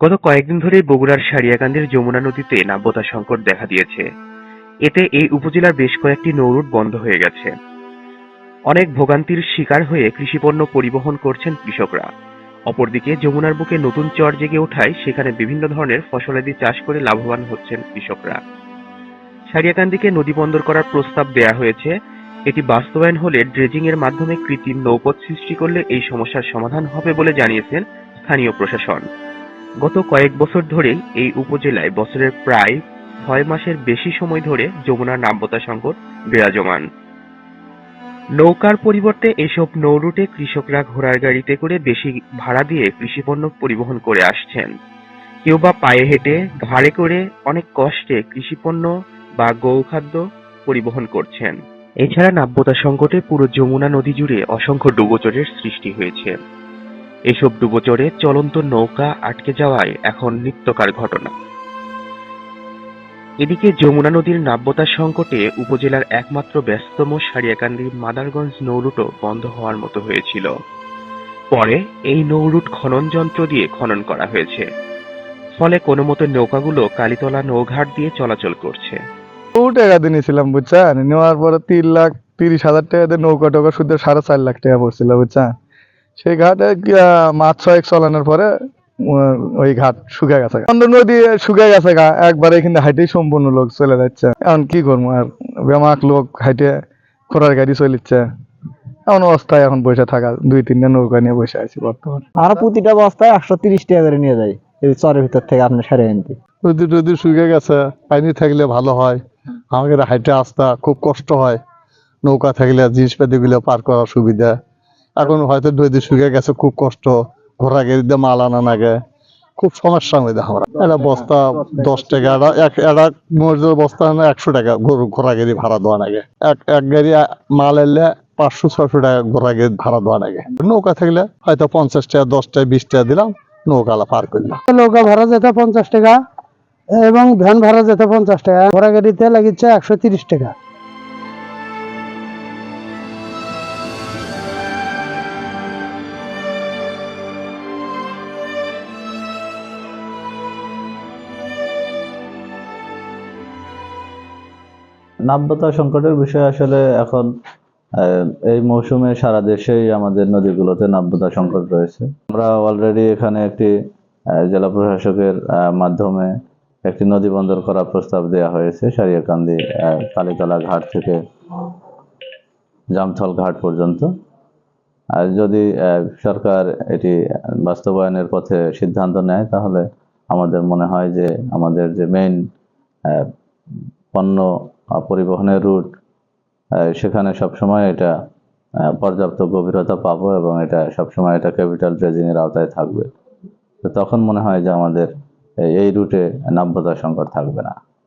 গত কয়েকদিন ধরেই বগুড়ার সারিয়াকান্দির যমুনা নদীতে নাব্যতা সংকট দেখা দিয়েছে। এতে এই উপজেলার বেশ কয়েকটি নৌরুট বন্ধ হয়ে গেছে। অনেক ভোগান্তির শিকার হয়ে কৃষিপণ্য পরিবহন করছেন কৃষকরা। অপরদিকে যমুনার বুকে নতুন চর জেগে ওঠায় সেখানে বিভিন্ন ধরনের ফসলাদি চাষ করে লাভবান হচ্ছেন কৃষকরা। সারিয়াকান্দিকে নদী বন্দর করার প্রস্তাব দেয়া হয়েছে। এটি বাস্তবায়ন হলে ড্রেজিং এর মাধ্যমে কৃত্রিম নৌপথ সৃষ্টি করলে এই সমস্যার সমাধান হবে বলে জানিয়েছেন স্থানীয় প্রশাসন। গত কয়েক বছর ধরেই এই উপজেলায় বছরের প্রায় ছয় মাসের বেশি সময় ধরে যমুনার নাব্যতা সংকট বিরাজমান। নৌকার পরিবর্তে এসব নৌরুটে কৃষকরা ঘোড়ার গাড়িতে করে বেশি ভাড়া দিয়ে কৃষিপণ্য পরিবহন করে আসছেন। কেউ বা পায়ে হেঁটে ঘাড়ে করে অনেক কষ্টে কৃষিপণ্য বা গৌখাদ্য পরিবহন করছেন। এছাড়া নাব্যতা সংকটে পুরো যমুনা নদী জুড়ে অসংখ্য ডুবোচরের সৃষ্টি হয়েছে। এসব ডুবোচরে চলন্ত নৌকা আটকে যাওয়ায় এখন নিত্যকার ঘটনা। এদিকে যমুনা নদীর নাব্যতা সংকটে উপজেলার একমাত্র ব্যস্ততম সারিয়াকান্দি মাদারগঞ্জ নৌরুটও বন্ধ হওয়ার মতো হয়েছিল। পরে এই নৌরুট খনন যন্ত্র দিয়ে খনন করা হয়েছে। ফলে কোনো মতো নৌকাগুলো কালীতলা নৌঘাট দিয়ে চলাচল করছে। ও টাকা দিয়ে নিয়েছিলাম, বুঝছেন? নেওয়ার পরে তিন লাখ তিরিশ হাজার টাকা দিয়ে নৌকা টোকা শুধু সাড়ে চার লাখ টাকা পড়ছিল, বুঝছেন? সেই ঘাটে মাছ ছয়েক চলানোর পরে ওই ঘাট শুকে গেছে। নদী শুকে গেছে গা একবার এখানে হাইটেই সম্পূর্ণ লোক চলে যাচ্ছে। এখন কি করব আর বেমাক লোক হাইটে খোরার গাড়ি চলিচ্ছে। এমন অবস্থায় এখন বসে থাকা দুই তিনটা নৌকা নিয়ে বসে আছি বর্তমানে। আর প্রতিটা বস্তায় একশো তিরিশ টাকা করে নিয়ে যাই এই চরের ভিতর থেকে আপনি সারে আনতে। নদী টদী শুকে গেছে পানি থাকলে ভালো হয়। আমাদের হাইটে আসতে খুব কষ্ট হয়। নৌকা থাকলে জিনিসপাতি গুলো পার করার সুবিধা। এখন হয়তো নদী শুকে গেছে, খুব কষ্ট। ঘোড়া গাড়িতে মাল আনা লাগে খুব সমস্যার মধ্যে আমরা। একটা বস্তা দশ টাকা একটা এক একটা মজুর বস্তা একশো টাকা গরু ঘোড়া গাড়ি ভাড়া দেওয়া লাগে এক এক গাড়ি মাল এলে পাঁচশো, ছয়শো টাকা ঘোড়া গাড়ি ভাড়া দেওয়া লাগে নৌকা থাকলে হয়তো পঞ্চাশ টাকা, দশ টাকা, বিশ টাকা দিলাম নৌকালা পার করলাম। নৌকা ভাড়া যেতে পঞ্চাশ টাকা, এবং ভ্যান ভাড়া যেতে পঞ্চাশ টাকা। ঘোড়া গাড়িতে লাগিচ্ছে একশো তিরিশ টাকা। নাব্যতা সংকটের বিষয় আসলে এখন এই মৌসুমে সারা দেশেই আমাদের নদীগুলোতে নাব্যতা সংকট রয়েছে। আমরা অলরেডি এখানে একটি জেলা প্রশাসকের মাধ্যমে একটি নদী বন্দর করার প্রস্তাব দেওয়া হয়েছে, সারিয়াকান্দি কালীতলা ঘাট থেকে জামথল ঘাট পর্যন্ত। আর যদি সরকার এটি বাস্তবায়নের পথে সিদ্ধান্ত নেয়, তাহলে আমাদের মনে হয় যে আমাদের যে মেইন পণ্য পরিবহনের রুট সেখানে সবসময় এটা পর্যাপ্ত গভীরতা পাবো এবং এটা সবসময় এটা ক্যাপিটাল ড্রেজিংয়ের আওতায় থাকবে। তো তখন মনে হয় যে আমাদের এই রুটে নাব্যতা সংকট থাকবে না।